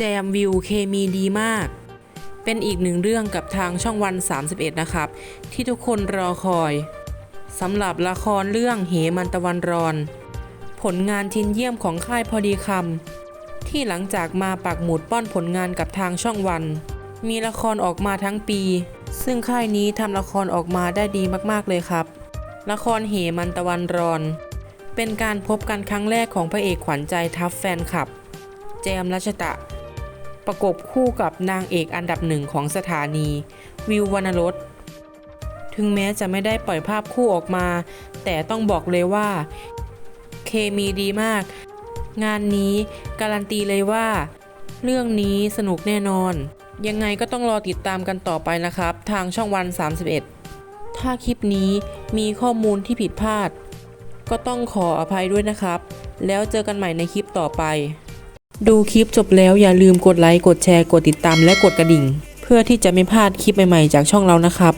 แจมวิวเคมีดีมาก เป็นอีกหนึ่งเรื่องกับทางช่องวัน 31 นะครับ ที่ทุกคนรอคอยสำหรับละครเรื่องเหมันตะวันรอน ผลงานชิ้นเยี่ยมของค่ายพอดีคำที่หลังจากมาปักหมุดป้อนผลงานกับทางช่องวัน มีละครออกมาทั้งปี ซึ่งค่ายนี้ทำละครออกมาได้ดีมากๆเลยครับ ละครเหมันตะวันรอน เป็นการพบกันครั้งแรกของพระเอกขวัญใจทัพแฟนคลับ แจมรัชตะ ประกบคู่กับนางเอกอันดับหนึ่งของสถานี วิววรรณรสถึงแม้จะไม่ได้ปล่อยภาพคู่ออกมา แต่ต้องบอกเลยว่า เคมีดีมาก งานนี้การันตีเลยว่า เรื่องนี้สนุกแน่นอน ยังไงก็ต้องรอติดตามกันต่อไปนะครับ ทางช่องวัน 31 ถ้าคลิปนี้มีข้อมูลที่ผิดพลาด ก็ต้องขออภัยด้วยนะครับ แล้วเจอกันใหม่ในคลิปต่อไป ดูคลิปจบแล้วอย่าลืมกดไลค์ กดแชร์ กดติดตามและกดกระดิ่ง เพื่อที่จะไม่พลาดคลิปใหม่ๆจากช่องเรานะครับ